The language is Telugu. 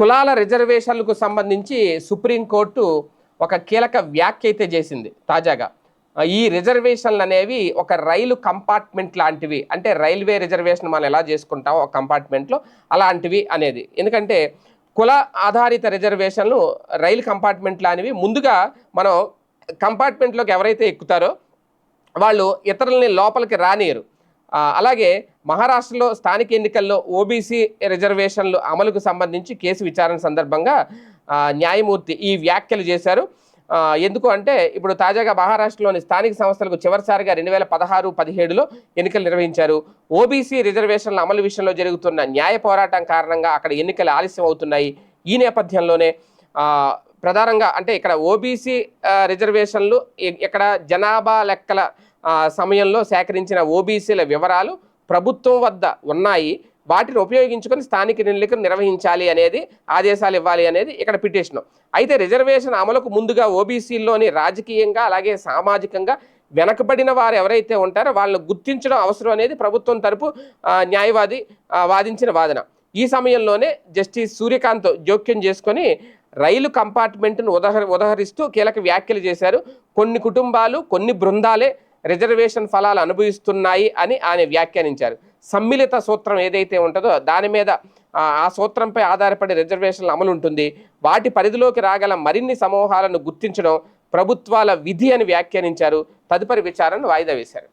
కులాల రిజర్వేషన్లకు సంబంధించి సుప్రీంకోర్టు ఒక కీలక వ్యాఖ్య అయితే చేసింది తాజాగా. ఈ రిజర్వేషన్లు అనేవి ఒక రైలు కంపార్ట్మెంట్ లాంటివి అంటే రైల్వే రిజర్వేషన్ మనం ఎలా చేసుకుంటాం ఒక కంపార్ట్మెంట్లో అలాంటివి అనేది. ఎందుకంటే కుల ఆధారిత రిజర్వేషన్లు రైలు కంపార్ట్మెంట్ లాంటివి ముందుగా మనం కంపార్ట్మెంట్లోకి ఎవరైతే ఎక్కుతారో వాళ్ళు ఇతరులని లోపలికి రానియరు. అలాగే మహారాష్ట్రలో స్థానిక ఎన్నికల్లో ఓబీసీ రిజర్వేషన్లు అమలుకు సంబంధించి కేసు విచారణ సందర్భంగా న్యాయమూర్తి ఈ వ్యాఖ్యలు చేశారు. ఎందుకు అంటే ఇప్పుడు తాజాగా మహారాష్ట్రలోని స్థానిక సంస్థలకు చివరిసారిగా రెండు వేల పదహారు పదిహేడులో ఎన్నికలు నిర్వహించారు. ఓబీసీ రిజర్వేషన్ల అమలు విషయంలో జరుగుతున్న న్యాయ పోరాటం కారణంగా అక్కడ ఎన్నికలు ఆలస్యం అవుతున్నాయి ఈ నేపథ్యంలోనే ప్రధానంగా అంటే ఇక్కడ ఓబీసీ రిజర్వేషన్లు ఇక్కడ జనాభా లెక్కల సమయంలో సేకరించిన ఓబీసీల వివరాలు ప్రభుత్వం వద్ద ఉన్నాయి. వాటిని ఉపయోగించుకొని స్థానిక ఎన్నికలు నిర్వహించాలి అనేది ఆదేశాలు ఇవ్వాలి అనేది ఇక్కడ పిటిషన్. అయితే రిజర్వేషన్ అమలుకు ముందుగా ఓబీసీల్లోని రాజకీయంగా అలాగే సామాజికంగా వెనకబడిన వారు ఎవరైతే ఉంటారో వాళ్ళని గుర్తించడం అవసరం అనేది ప్రభుత్వం తరపు న్యాయవాది వాదించిన వాదన. ఈ సమయంలోనే జస్టిస్ సూర్యకాంత్ జోక్యం చేసుకొని రైలు కంపార్ట్మెంట్ను ఉదహ ఉదహరిస్తూ కీలక వ్యాఖ్యలు చేశారు. కొన్ని కుటుంబాలు కొన్ని బృందాలే రిజర్వేషన్ ఫలాలు అనుభవిస్తున్నాయి అని ఆయన వ్యాఖ్యానించారు. సమ్మిళిత సూత్రం ఏదైతే ఉంటుందో దాని మీద ఆ, సూత్రంపై ఆధారపడి రిజర్వేషన్ల అమలు ఉంటుంది. వాటి పరిధిలోకి రాగల మరిన్ని సమూహాలను గుర్తించడం ప్రభుత్వాల విధి అని వ్యాఖ్యానించారు. తదుపరి విచారణను వాయిదా వేశారు.